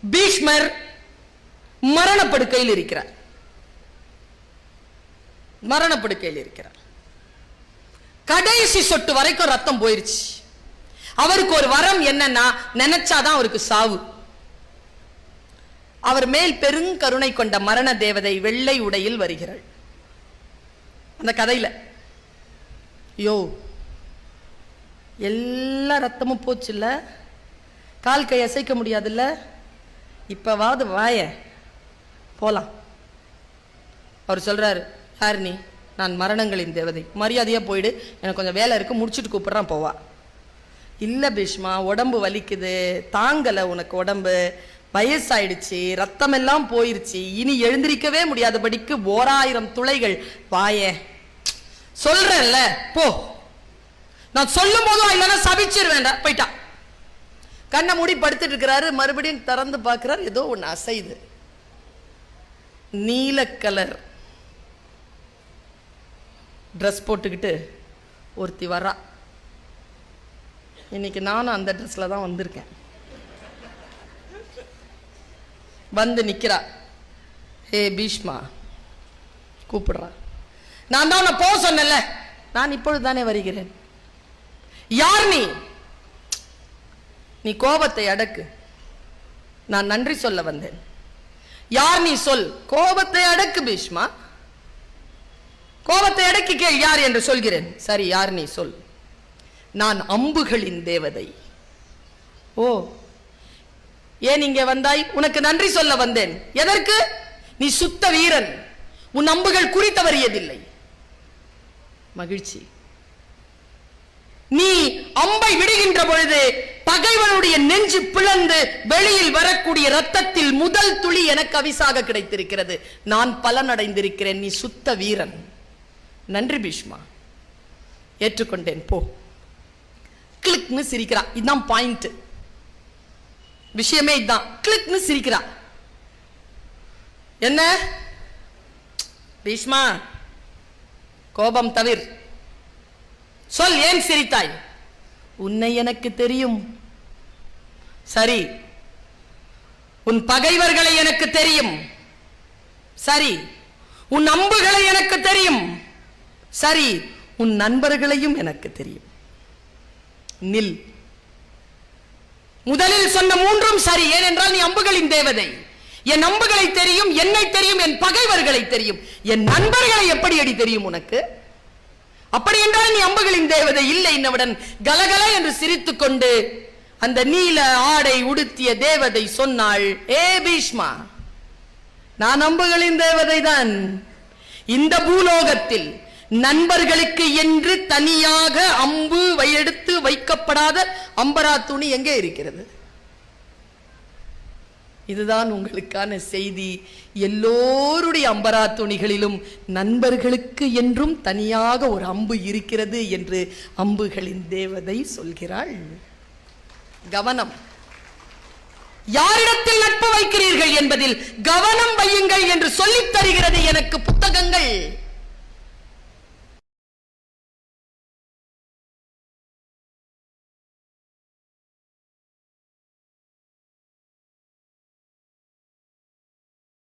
பீஷ்மர் மரணப்படுக்கையில் இருக்கிறார். மரணப்படுக்கையில் இருக்கிறார். கடைசி சொட்டு வரைக்கும் ரத்தம் போயிருச்சு. அவருக்கு ஒரு வரம் என்னன்னா நினைச்சாதான் அவருக்கு சாவு. அவர் மேல் பெருங்கருணை கொண்ட மரண தேவதை வெள்ளை உடையில் வருகிறாள். அந்த கதையில யோ எல்லா ரத்தமும் போச்சுல்ல? கால் கை அசைக்க முடியாதுல்ல? இப்போவாவது வாய. போகலாம் அவர் சொல்கிறாரு யார் நீ நான் மரணங்களின் தேவதை. மரியாதையாக போயிடு. எனக்கு கொஞ்சம் வேலை இருக்குது முடிச்சுட்டு கூப்பிட்றான் போவா. இல்லை பீஷ்மா உடம்பு வலிக்குது. தாங்கலை உனக்கு உடம்பு. வயசாயிடுச்சு ரத்தமெல்லாம் போயிருச்சு. இனி எழுந்திருக்கவே முடியாதபடிக்கு ஓராயிரம் துளைகள். வாயே. சொல்றேன்ல போ. நான் சொல்லும் போதும் இல்லைன்னா சபிச்சிருவேண்டா போயிட்டா. கண்ணை மூடி படுத்துட்டு இருக்கிறாரு. மறுபடியும் திறந்து பார்க்கிறார். ஏதோ ஒன்று அசையுது. நீல கலர் ட்ரெஸ் போட்டுக்கிட்டு ஒருத்தி வரா. இன்னைக்கு நானும் அந்த ட்ரெஸ்ல தான் வந்திருக்கேன். வந்து நிற்கிறா ஹே பீஷ்மா கூப்பிடுறா. நான் தான் உன்னை போக சொன்னேன்ல. நான் இப்பொழுது தானே வருகிறேன். யார் நீ? நீ கோபத்தை அடக்கு. நான் நன்றி சொல்ல வந்தேன். யார் நீ சொல்? கோபத்தை அடக்கு பீஷ்மா. கோபத்தை அடக்கி கேள் யார் என்று சொல்கிறேன். சரி யார் நீ சொல்? நான் அம்புகளின் தேவதை. ஓ ஏன் இங்கே வந்தாய்? உனக்கு நன்றி சொல்ல வந்தேன். எதற்கு? நீ சுத்த வீரன். உன் அம்புகள் குறி தவறியதில்லை மகிழ்ச்சி நீ அம்பை பொழுது பகைவனுடைய நெஞ்சு பிளந்து வெளியில் வரக்கூடிய ரத்தத்தில் முதல் துளி எனக்கு அவிசாக கிடைத்திருக்கிறது. நான் பலனடைந்திருக்கிறேன் நீ சுத்த வீரன். நன்றி பீஷ்மா. ஏற்றுக்கொண்டேன் போ. கிளிக்னு சிரிக்கிறா. இதுதான் பாயிண்ட் விஷயமே இதுதான் கிளிக்னு சிரிக்கிறா. என்ன? பீஷ்மா கோபம் தவிர. சொல் ஏன் சிரித்தாய்? உன்னை எனக்கு தெரியும். சரி. உன் பகைவர்களை எனக்கு தெரியும். சரி. உன் அம்புகளை எனக்கு தெரியும். சரி. உன் நண்பர்களையும் எனக்கு தெரியும். நில். முதலில் சொன்ன மூன்றும் சரி. ஏனென்றால் நீ அம்புகளின் தேவதை. என் அம்புகளை தெரியும் என்னை தெரியும் என் பகைவர்களை தெரியும். என் நண்பர்களை எப்படி அடி தெரியும் உனக்கு? அப்படி என்றால் நீ அம்புகளின் தேவதை இல்லை என்னவுடன் கலகல என்று சிரித்துக் கொண்டு அந்த நீல ஆடை உடுத்திய தேவதை சொன்னாள் ஏ பீஷ்மா நான் அம்புகளின் தேவதை தான் இந்த பூலோகத்தில் நண்பர்களுக்கு என்று தனியாக அம்பு எடுத்து வைக்கப்படாத அம்பரா துணி எங்கே இருக்கிறது? இதுதான் உங்களுக்கான செய்தி. எல்லோருடைய அம்பரா துணிகளிலும் நண்பர்களுக்கு என்றும் தனியாக ஒரு அம்பு இருக்கிறது என்று அம்புகளின் தேவதை சொல்கிறாள். கவனம். யாரிடத்தில் நட்பு வைக்கிறீர்கள் என்பதில் கவனம் வையுங்கள் என்று சொல்லித் தருகிறது எனக்கு புத்தகங்கள்.